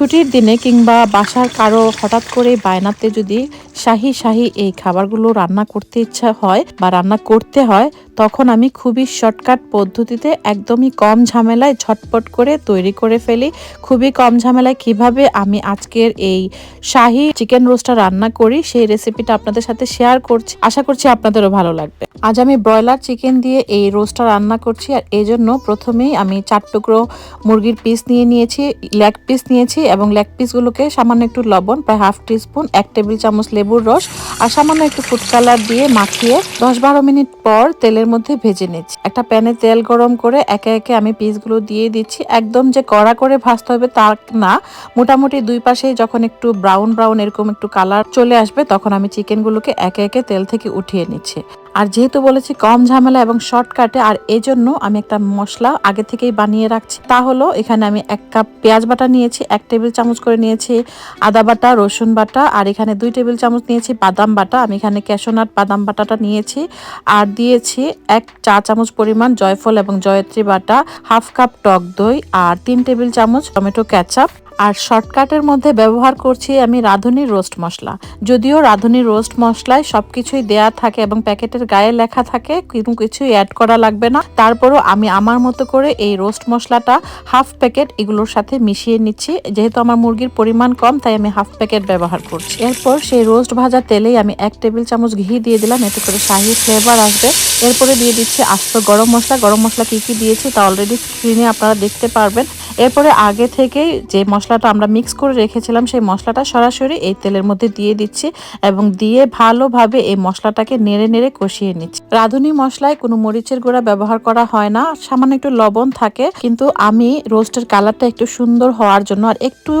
ছুটির দিনে কিংবা বাসার কারও হঠাৎ করে বায়নাতে যদি শাহি শাহি এই খাবারগুলো রান্না করতে ইচ্ছা হয় বা রান্না করতে হয়, তখন আমি খুবই শর্টকাট পদ্ধতিতে একদমই কম ঝামেলায় ঝটপট করে তৈরি করে ফেলি। খুবই কম ঝামেলায় কীভাবে আমি আজকের এই শাহি চিকেন রোস্টটা রান্না করি, সেই রেসিপিটা আপনাদের সাথে শেয়ার করছি। আশা করছি আপনাদেরও ভালো লাগবে। আজ আমি ব্রয়লার চিকেন দিয়ে এই রোস্টটা রান্না করছি আর এই জন্য প্রথমেই আমি চার টুকরো মুরগির পিস নিয়ে নিয়েছি লেগ পিস নিয়েছি এবং লেগ পিসগুলোকে সামান্য একটু লবণ, প্রায় হাফ টিস্পুন এক টেবিল চামচ লেবুর রস আর সামান্য একটু ফুড কালার দিয়ে মাখিয়ে দশ বারো মিনিট পর তেলের মধ্যে ভেজে নিচ্ছি। একটা প্যানে তেল গরম করে একে একে আমি পিসগুলো দিয়ে দিচ্ছি। একদম যে কড়া করে ভাজতে হবে তা না। মোটামুটি দুই পাশেই যখন একটু ব্রাউন ব্রাউন এরকম একটু কালার চলে আসবে তখন আমি চিকেনগুলোকে একে একে তেল থেকে উঠিয়ে নিচ্ছি। আর যেহেতু বলেছি কম ঝামেলা এবং শর্টকাটে, আর এই জন্য আমি একটা মশলা আগে থেকেই বানিয়ে রাখছি। তা হলো এখানে আমি এক কাপ পেঁয়াজ বাটা নিয়েছি, এক টেবিল চামচ করে নিয়েছি আদা বাটা, রসুন বাটা, আর এখানে দুই টেবিল চামচ নিয়েছি বাদাম বাটা। আমি এখানে ক্যাশোনাট বাদাম বাটাটা নিয়েছি। আর দিয়েছি এক চা চামচ পরিমাণ জয়ফল এবং জয়ত্রী বাটা হাফ কাপ টক দই আর তিন টেবিল চামচ টমেটো ক্যাচাপ আর শর্টকাটের মধ্যে ব্যবহার করছি আমি রাঁধুনির রোস্ট মশলা। যদিও রাঁধুনির রোস্ট মশলায় সব কিছুই দেয়া থাকে এবং প্যাকেটের গায়ে লেখা থাকে, কোনো কিছুই অ্যাড করা লাগবে না। তারপরও আমি আমার মতো করে এই রোস্ট মশলাটা হাফ প্যাকেট এগুলোর সাথে মিশিয়ে নিচ্ছি। যেহেতু আমার মুরগির পরিমাণ কম, তাই আমি হাফ প্যাকেট ব্যবহার করছি। এরপর সেই রোস্ট ভাজা তেলেই আমি এক টেবিল চামচ ঘি দিয়ে দিলাম, এতে করে শাহি ফ্লেভার আসবে। এরপরে দিয়ে দিচ্ছি আস্ত গরম মশলা। গরম মশলা কী কী দিয়েছি তা অলরেডি স্ক্রিনে আপনারা দেখতে পারবেন। এরপরে আগে থেকেই যে মশলাটা আমরা মিক্স করে রেখেছিলাম, সেই মশলাটা সরাসরি এই তেলের মধ্যে দিয়ে দিচ্ছি এবং দিয়ে ভালোভাবে এই মশলাটাকে নেড়ে নেড়ে কষিয়ে নিচ্ছি। রাঁধুনি মশলায় কোনো মরিচের গুঁড়া ব্যবহার করা হয় না, সামান্য একটু লবণ থাকে, কিন্তু আমি রোস্টের কালারটা একটু সুন্দর হওয়ার জন্য আর একটু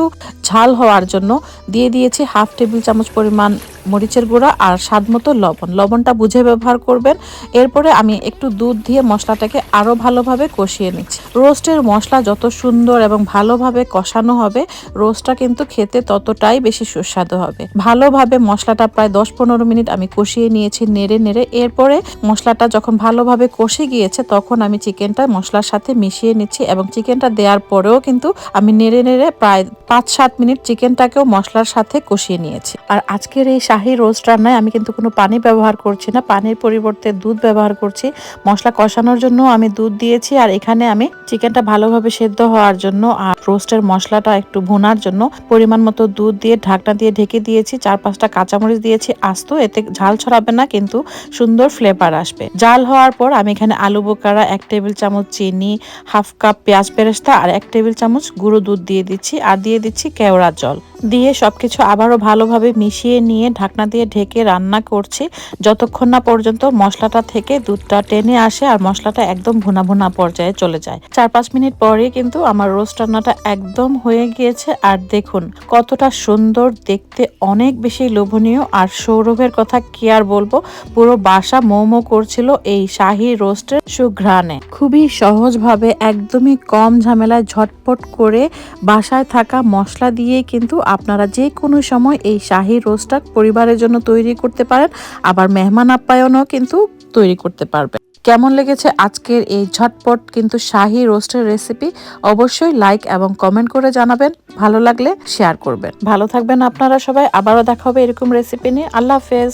ঝাল হওয়ার জন্য দিয়ে দিয়েছি হাফ টেবিল চামচ পরিমাণ মরিচের গুঁড়া আর স্বাদ মতো লবণ। লবণটা বুঝে ব্যবহার করবেন। এরপরে আমি একটু দুধ দিয়ে মশলাটাকে আরও ভালোভাবে কষিয়ে নিচ্ছি। রোস্টের মশলা যত সুন্দর এবং ভালোভাবে কষানো হবে, রোস্টটা কিন্তু খেতে ততটাই বেশি সুস্বাদু হবে। ভালোভাবে মশলাটা প্রায় দশ পনেরো মিনিট আমি কষিয়ে নিয়েছি নেড়ে নেড়ে। এরপরে মশলাটা যখন ভালোভাবে কষে গিয়েছে, তখন আমি চিকেনটা মশলার সাথে মিশিয়ে নিচ্ছি এবং চিকেনটা দেওয়ার পরেও কিন্তু আমি নেড়ে নেড়ে প্রায় পাঁচ সাত মিনিট চিকেনটাকেও মশলার সাথে কষিয়ে নিয়েছি। আর আজকের এই শাহি রোস্ট রান্নায় আমি কিন্তু কোনো পানি ব্যবহার করছি না, পানির পরিবর্তে দুধ ব্যবহার করছি। মশলা কষানোর জন্য আমি দুধ দিয়েছি আর এখানে আমি চিকেনটা ভালোভাবে সেদ্ধ হওয়ার জন্য আর রোস্টের মশলাটা একটু ভুনার জন্য পরিমাণ মতো দুধ দিয়ে ঢাকনা দিয়ে ঢেকে দিয়েছি, চার পাঁচটা কাঁচামরিচ দিয়েছি, আস্ত, এতে ঝাল ছড়াবে না কিন্তু সুন্দর ফ্লেভার আসবে। জাল হওয়ার পর আমি এখানে আলু বোকারা, এক টেবিল চামচ চিনি, হাফ কাপ পেঁয়াজ পেরেস্তা আর এক টেবিল চামচ গুঁড়ো দুধ দিয়ে দিচ্ছি আর দিয়ে দিচ্ছি কেওড়া জল। দিয়ে সবকিছু আবারও ভালোভাবে মিশিয়ে নিয়ে ঢাকনা দিয়ে ঢেকে রান্না করছি। যতক্ষণ না পর্যন্ত মশলাটা থেকে দুধটা টেনে আসে আর মশলাটা একদম ভুনা ভুনা পর্যায়ে চলে যায়। চার পাঁচ মিনিট পরে কিন্তু আমার রোস্ট রান্নাটা একদম হয়ে গিয়েছে আর দেখুন কতটা সুন্দর দেখতে, অনেক বেশি লোভনীয়। আর সৌরভের কথা কি আর বলব, পুরো বাসা মোমো করছিল এই শাহি রোস্টের সুঘ্রাণে। খুবই সহজভাবে একদমই কম ঝামেলায় ঝটপট করে বাসায় থাকা মশলা দিয়ে কিন্তু আপনারা যে কোনো সময় এই শাহি রোস্টটা পরিবারের জন্য তৈরি করতে পারেন, আবার মেহমান আপ্যায়নও কিন্তু তৈরি করতে পারবেন। কেমন লেগেছে আজকের এই ঝটপট কিন্তু শাহি রোস্টের রেসিপি? অবশ্যই লাইক এবং কমেন্ট করে জানাবেন, ভালো লাগলে শেয়ার করবেন। ভালো থাকবেন আপনারা সবাই, আবারও দেখা হবে এরকম রেসিপি নিয়ে। আল্লাহ হাফেজ।